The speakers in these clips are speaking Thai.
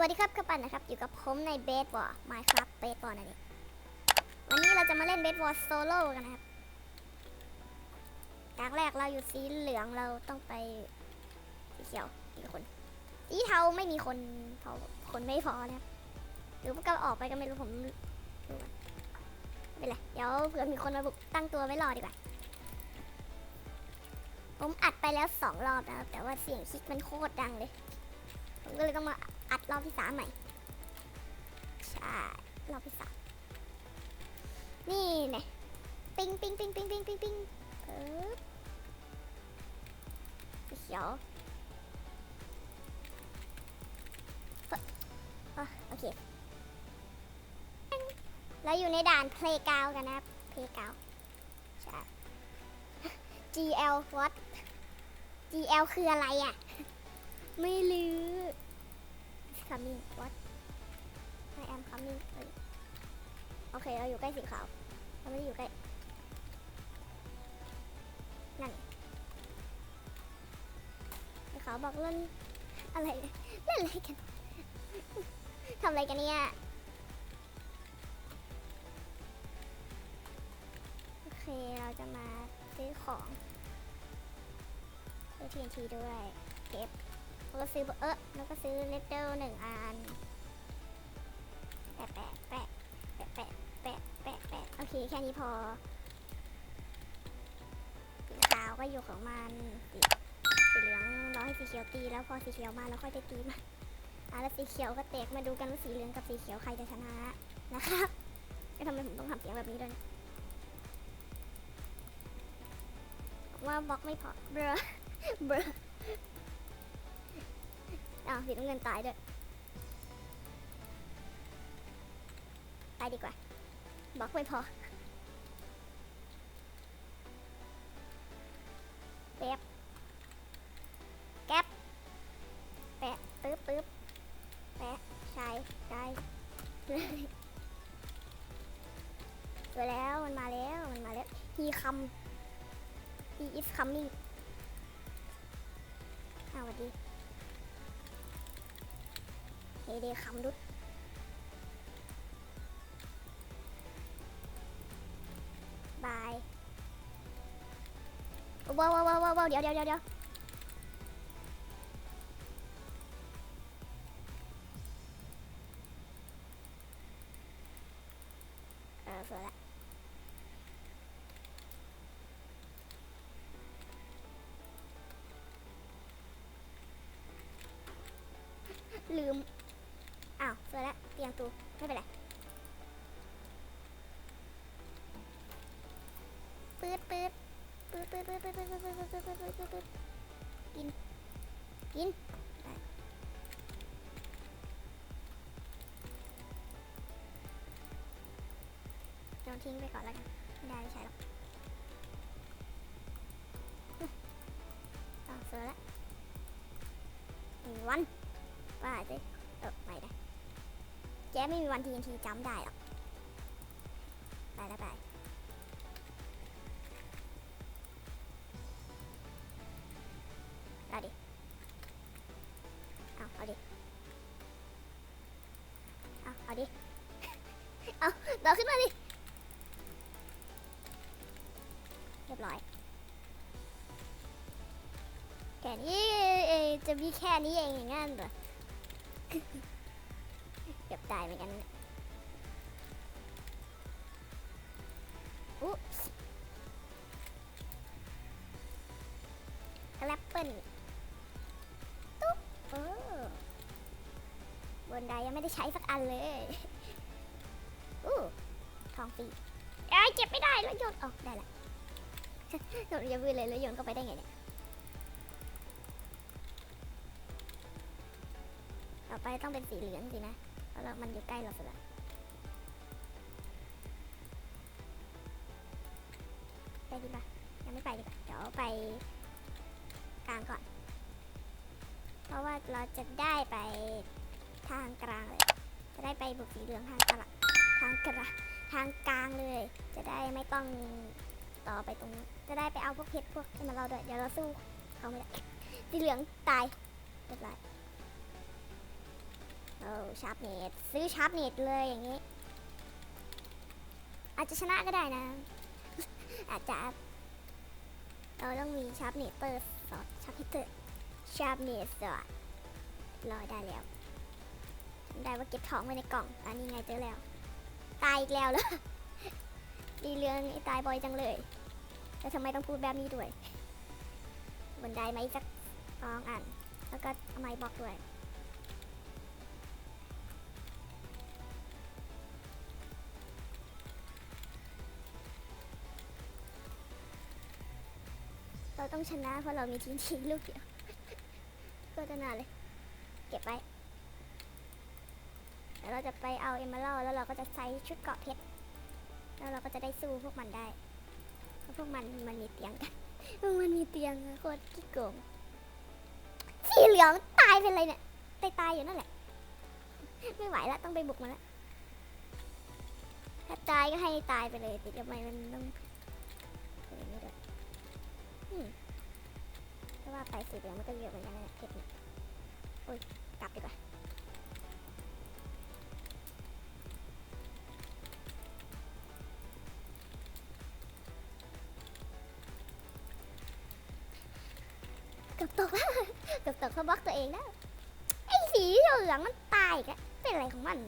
วัสดีครับกระปันนะครับ อยู่กับผมในเบสบอลไมครับเบสบอลนั่นเองวันนี้เราจะมาเล่นเบสบอลโซโล่กันนะครับจากแรกเราอยู่สีเหลืองเราต้องไปสีเขียวมีคนสีเทาไม่มีคนเพราะคนไม่พอนะครับหรือว่าก็ออกไปก็ไม่รู้ผมดูไม่เป็นไรเดี๋ยวเผื่อมีคนมาบุกตั้งตัวไว้รอดีกว่าผมอัดไปแล้วสองรอบนะครับแต่ว่าเสียงคลิกมันโคตรดังเลย ผมก็เลยต้องมา อัดรอบที่สามใหม่ ใช่รอบที่สามนี่ไงปิ้งปิ้งปิ้งปิ้งปิ้งปิ้งปิ้งปึ๊บสีเขียวโอเคแล้วอยู่ในด่านเพลย์กาวกันนะครับเพลย์กาวใช่ GL what GL คืออะไรอะ ไม่รู้ coming what I am coming เอ้ยโอเค เราอยู่ใกล้สีขาว เราไม่ได้อยู่ใกล้ นั่นสีขาวบอกเล่นอะไร เล่นอะไรกัน ทำอะไรกันเนี่ย โอเค เราจะมาซื้อของซื้อ TNT ด้วย เก็บ แล้วก็ซื้อเออแล้วก็ซื้อเลตเตอร์หนึ่งอันแปะแปะแปะแปะแปะแปะแปะโอเคแค่นี้พอสีขาวก็อยู่ของมันสีเหลืองรอให้สีเขียวตีแล้วพอสีเขียวมาแล้วค่อยได้ตีมาอะแล้วสีเขียวก็เตกมาดูกันว่าสีเหลืองกับสีเขียวใครจะชนะนะครับแล้ทำไมผมต้องทำเสียงแบบนี้ด้วยว่าบล็อกไม่พอเบลอเบลอ อ้าวสีน้ำเงินตายด้วยไปดีกว่าบล็อกไม่พอแป๊บแก๊ปแปะปึ๊บปึ๊บแปะใช่ใช่เลยเจแล้วมันมาแล้วมันมาแล้ว he come he is coming อ้าวสวัสดี เฮเดคำดุบายว้าวว้าวว้าวว้าวเดี๋ยวเดี๋ยวเดี๋ยวเดี๋ยวเออสวยละลืม กินได้โยนทิ้งไปก่อนแล้วกันไม่ได้ใช่หรอกอ้าวสวยแล้วหนึ่งวันว่าสิเออไม่ได้แกไม่มีวันทีนทีจำได้หรอกไปแล้วไปเอาดิ เอาดิ เอาเอาดิ เอาต่อขึ้นมาดิ เรียบร้อย แค่นี้จะมีแค่นี้เองอย่างงั้นเหรอเกือบตายเหมือนกันนะ ยังไม่ได้ใช้สักอันเลยอู้ทองฟรีเอ้ยเก็บไม่ได้แล้วโยนออกได้ละโดนจะพูดเลยแล้วยนเข้าไปได้ไงเนี่ยต่อไปต้องเป็นสีเหลืองสินะเพราะเรามันอยู่ใกล้เราสุดละไปดีปะยังไม่ไปดีกว่าเดี๋ยวไปกลางก่อน เพราะว่าเราจะได้ไป ทางกลางเลย จะได้ไปบุกสีเหลืองทางกลางทางกลางทางกลางเลย จะได้ไม่ต้องต่อไปตรงนู้จะได้ไปเอาพวกเพชรพวกที่มันเราด้วยเดี๋ยวเราสู้เขาไม่ได้สีเหลืองตายเรียบร้อยโอชาร์ปเนตซื้อชาร์ปเนตเลยอย่างนี้ อาจจะชนะก็ได้นะ อาจจะเราต้องมีชาร์ปเนตเตอร์สอดชาร์ปเนตเตอร์ชาร์ปเนตสอดรอได้แล้วำได้ว่าเก็บของไว้ในกล่อง อันนี้ไงเจอแล้ว ตายอีกแล้วเหรอดีเรื่องไอ้ตายบ่อยจังเลย แล้วทำไมต้องพูดแบบนี้ด้วย บนไดไหมาอีกสักสองอัน แล้วก็เอาไม้บอกด้วยเราต้องชนะเพราะเรามีทีมทีลูกเดียว ก็จะนาเลย เก็บไว้ แล้วเราจะไปเอาเอมเมอรัลแล้วเราก็จะใส่ชุดเกาะเพชร แล้วเราก็จะได้สู้พวกมันได้เพราะพวกมันมันมีเตียงกันพวกมันมีเตียงโคตรขี้โกงสีเหลืองตายเป็นไรเนี่ยตายตายอยู่นั่นแหละ ไม่ไหวแล้วต้องไปบุกมันแล้วถ้าตายก็ให้ตายไปเลยติดทำไมมันต้องเป็นอย่างนี้ด้วยอืมเพราะว่าไปสีเหลืองมันก็เยอะเหมือนกันนะเนี่ยเพชรเนี่ยโอ้ยกลับดีกว่า กือบตกเพราะบล็อกตัวเองแล้ว ไอ้สีเหลืองมันตายกอะเป็นอะไรของมัน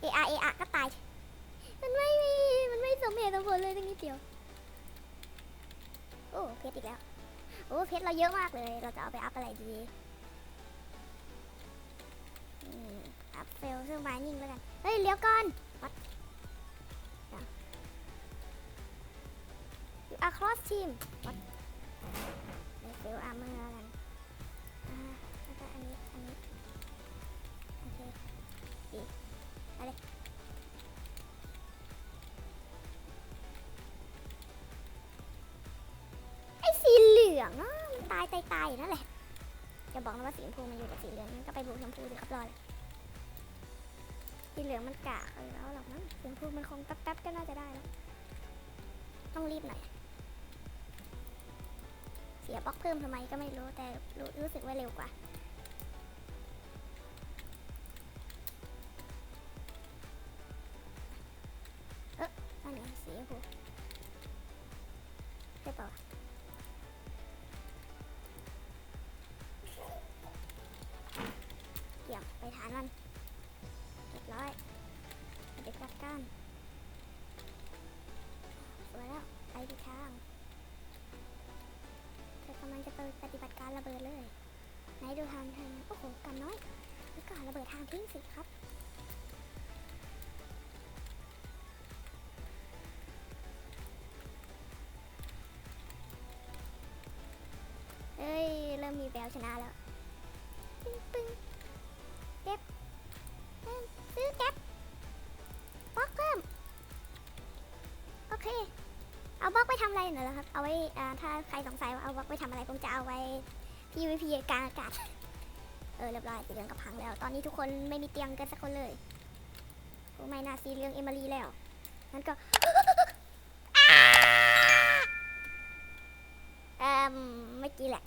เออาเออาก็ตาย มันไม่มี มันไม่สมเหตุสมผลเลยตั้งนิดเดียว โอ้ เพชรอีกแล้ว โอ้ เพชรเราเยอะมากเลย เราจะเอาไปอัพอะไรดีอัพเฟลเครื่งไม้นิ่งแล้วกัน เฮ้ย เลี้ยวก่อนวัด you are cross team วัด เดี๋ยวฟิลอาร์เมอร์กันอ่าแล้วก็อันนี้ อันนี้ โอเค ดีไปเลยไอ้สีเหลืองอะมันตายตายตายอยู่นั่นแหละ จะบอกนะว่าสีชมพูมันอยู่กับสีเหลืองงั้นก็ไปบุกชมพูสิครับรอเลยสีเหลืองมันกากเลยแล้วหรอกมั้งสีชมพูมันคงแป๊บๆก็น่าจะได้แล้วต้องรีบหน่อย เสียบล็อกเพิ่มทำไมก็ไม่รู้แต่รู้รู้สึกว่าเร็วกว่า ปฏิบัติการระเบิดเลยไหนดูทางทางโอ้โหกันน้อยนี่ก่อนระเบิดทางทิ้งสิครับเอ้ย เริ่มมีแววชนะแล้ว ปึ้งปึ้งเก็บเพิ่มซื้อเก็บ บล็อกไปทำอะไรเหรอครับ เอาไว้ถ้าใครสงสัยว่าเอาบล็อกไปทำอะไรผมจะเอาไว้ PVP กลางอากาศ เออเรียบร้อยสีเหลืองกับพังแล้ว ตอนนี้ทุกคนไม่มีเตียงกันสักคนเลยโอไม่น่าสีเหลืองเอมารีแล้วงั้นก็เอ่มเมื่อกี้แหละ